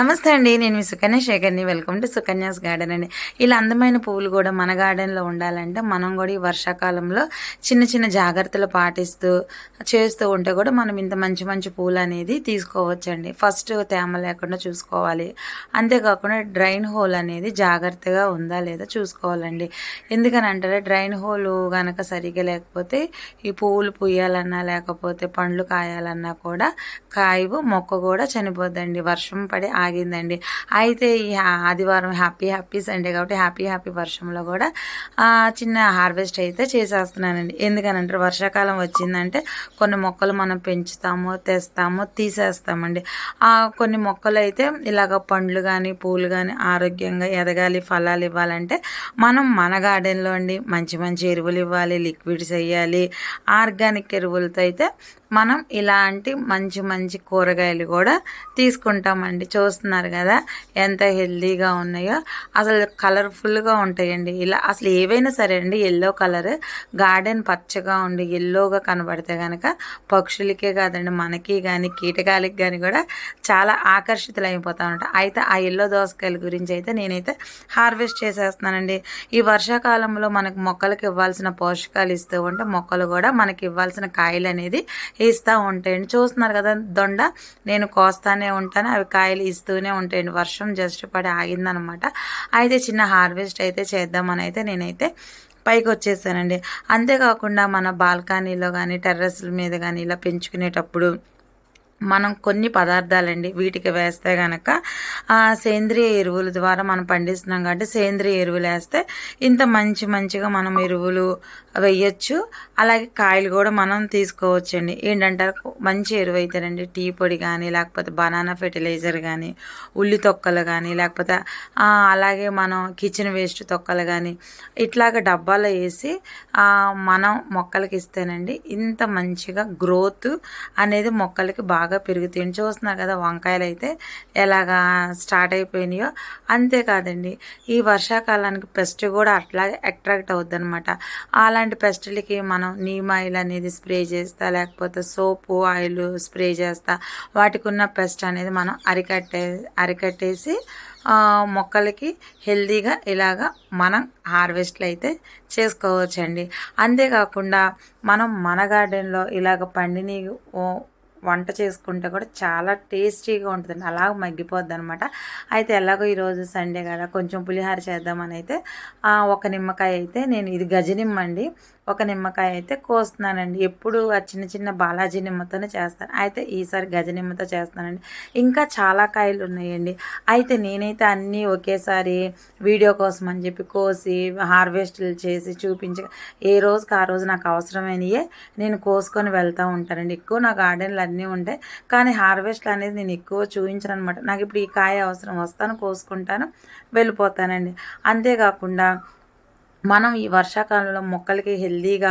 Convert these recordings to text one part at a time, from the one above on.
నమస్తే అండి నేను మీ సుకన్య శేఖర్ని వెల్కమ్ టు సుకన్యాస్ గార్డెన్ అండి. ఇలా అందమైన పువ్వులు కూడా మన గార్డెన్లో ఉండాలంటే మనం కూడా ఈ వర్షాకాలంలో చిన్న చిన్న జాగ్రత్తలు పాటిస్తూ చేస్తూ ఉంటే కూడా మనం ఇంత మంచి మంచి పూలు అనేది తీసుకోవచ్చండి. ఫస్ట్ తేమ లేకుండా చూసుకోవాలి. అంతేకాకుండా డ్రైన్ హోల్ అనేది జాగ్రత్తగా ఉందా లేదా చూసుకోవాలండి. ఎందుకని అంటారా డ్రైన్ హోల్ కనుక సరిగ్గా లేకపోతే ఈ పువ్వులు పుయ్యాలన్నా లేకపోతే పండ్లు కాయాలన్నా కూడా కాయవు మొక్క కూడా చనిపోద్దండి. వర్షం పడి ఆగిందండి. అయితే ఈ ఆదివారం హ్యాపీ హ్యాపీ సండే కాబట్టి హ్యాపీ హ్యాపీ వర్షంలో కూడా చిన్న హార్వెస్ట్ అయితే చేసేస్తున్నానండి. ఎందుకనంటే వర్షాకాలం వచ్చిందంటే కొన్ని మొక్కలు మనం పెంచుతాము తెస్తాము తీసేస్తామండి. కొన్ని మొక్కలు అయితే ఇలాగ పండ్లు కానీ పూలు కానీ ఆరోగ్యంగా ఎదగాలి ఫలాలు ఇవ్వాలంటే మనం మన గార్డెన్లో అండి మంచి మంచి ఎరువులు ఇవ్వాలి లిక్విడ్స్ వేయాలి ఆర్గానిక్ ఎరువులతో అయితే మనం ఇలాంటి మంచి మంచి కూరగాయలు కూడా తీసుకుంటామండి. చూస్తున్నారు కదా ఎంత హెల్దీగా ఉన్నాయో. అసలు కలర్ఫుల్గా ఉంటాయండి. ఇలా అసలు ఏవైనా సరే అండి ఎల్లో కలర్ గార్డెన్ పచ్చగా ఉండి ఎల్లోగా కనబడితే కనుక పక్షులకే కాదండి మనకి కానీ కీటకాలకి కానీ కూడా చాలా ఆకర్షితులు అయిపోతూ ఉంటాయి. అయితే ఆ ఎల్లో దోసకాయల గురించి అయితే నేనైతే హార్వెస్ట్ చేసేస్తున్నానండి. ఈ వర్షాకాలంలో మనకు మొక్కలకు ఇవ్వాల్సిన పోషకాలు ఇస్తూ ఉంటే మొక్కలు కూడా మనకి ఇవ్వాల్సిన కాయలు అనేది ఇస్తూ ఉంటాయండి. చూస్తున్నారు కదా దొండ. నేను కోస్తానే ఉంటాను అవి కాయలు ఇస్తూనే ఉంటాయండి. వర్షం జస్ట్ పడి ఆగిందనమాట. అయితే చిన్న హార్వెస్ట్ అయితే చేద్దామని అయితే నేనైతే పైకి వచ్చేసానండి. అంతేకాకుండా మన బాల్కనీలో కానీ టెర్రస్ల మీద కానీ ఇలా పెంచుకునేటప్పుడు మనం కొన్ని పదార్థాలండి వీటికి వేస్తే కనుక సేంద్రియ ఎరువుల ద్వారా మనం పండిస్తున్నాం కాబట్టి సేంద్రియ ఎరువులు వేస్తే ఇంత మంచి మంచిగా మనం ఎరువులు వేయచ్చు. అలాగే కాయలు కూడా మనం తీసుకోవచ్చండి. ఏంటంటే మంచి ఎరువు అయితేనండి టీ పొడి కానీ లేకపోతే బనానా ఫెర్టిలైజర్ కానీ ఉల్లి తొక్కలు కానీ లేకపోతే అలాగే మనం కిచెన్ వేస్ట్ తొక్కలు కానీ ఇట్లాగ డబ్బాలో వేసి మనం మొక్కలకి ఇస్తేనండి ఇంత మంచిగా గ్రోత్ అనేది మొక్కలకి బాగా బాగా పెరుగుతాయి చూస్తున్నారు కదా వంకాయలు అయితే ఎలాగా స్టార్ట్ అయిపోయినాయో. అంతేకాదండి ఈ వర్షాకాలానికి పెస్ట్ కూడా అట్లాగే అట్రాక్ట్ అవుద్ది అనమాట అలాంటి పెస్టులకి మనం నీమ్ ఆయిల్ అనేది స్ప్రే చేస్తా లేకపోతే సోపు ఆయిల్ స్ప్రే చేస్తా వాటికి ఉన్న పెస్ట్ అనేది మనం అరికట్టే అరికట్టేసి మొక్కలకి హెల్దీగా ఇలాగా మనం హార్వెస్ట్లు అయితే చేసుకోవచ్చండి. అంతేకాకుండా మనం మన గార్డెన్లో ఇలాగ పండిని వంట చేసుకుంటే కూడా చాలా టేస్టీగా ఉంటుందండి. అలా మగ్గిపోద్ది అనమాట అయితే ఎలాగో ఈరోజు సండే కదా కొంచెం పులిహార చేద్దామని అయితే ఒక నిమ్మకాయ అయితే నేను ఇది గజనిమ్మ అండి ఒక నిమ్మకాయ అయితే కోస్తున్నానండి. ఎప్పుడు ఆ చిన్న చిన్న బాలాజీ నిమ్మతోనే చేస్తాను. అయితే ఈసారి గజ నిమ్మతో చేస్తానండి ఇంకా చాలా కాయలు ఉన్నాయండి. అయితే నేనైతే అన్నీ ఒకేసారి వీడియో కోసం అని చెప్పి కోసి హార్వెస్ట్లు చేసి చూపించి ఏ రోజుకి ఆ రోజు నాకు అవసరమైనయే నేను కోసుకొని వెళ్తూ ఉంటానండి. ఎక్కువ నా గార్డెన్లు అన్నీ ఉంటాయి. కానీ హార్వెస్ట్లు అనేది నేను ఎక్కువ చూపించను అనమాట నాకు ఇప్పుడు ఈ కాయ అవసరం వస్తాను కోసుకుంటాను వెళ్ళిపోతానండి. అంతేకాకుండా మనం ఈ వర్షాకాలంలో మొక్కలకి హెల్దీగా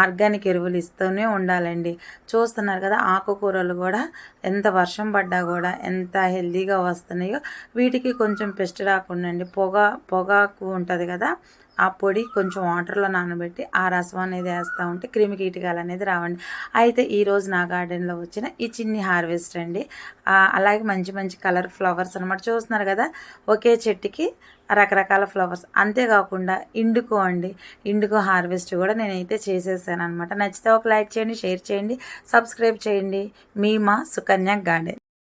ఆర్గానిక్ ఎరువులు ఇస్తూనే ఉండాలండి. చూస్తున్నారు కదా ఆకుకూరలు కూడా ఎంత వర్షం పడ్డా కూడా ఎంత హెల్దీగా వస్తున్నాయో వీటికి కొంచెం పెస్ట్ రాకుండా అండి. పొగ పొగాకు ఉంటుంది కదా ఆ పొడి కొంచెం వాటర్లో నానబెట్టి ఆ రసం అనేది వేస్తూ ఉంటే క్రిమి కీటకాలు అనేది రావండి. అయితే ఈరోజు నా గార్డెన్లో వచ్చిన ఈ చిన్ని హార్వెస్ట్ అండి. అలాగే మంచి మంచి కలర్ ఫ్లవర్స్ అనమాట చూస్తున్నారు కదా ఒకే చెట్టుకి రకరకాల ఫ్లవర్స్. అంతేకాకుండా ఇండుకో అండి. ఇండుకో హార్వెస్ట్ కూడా నేనైతే చేసేసాను అనమాట నచ్చితే ఒక లైక్ చేయండి షేర్ చేయండి సబ్స్క్రైబ్ చేయండి. మీ మా సుకన్య గార్డెన్.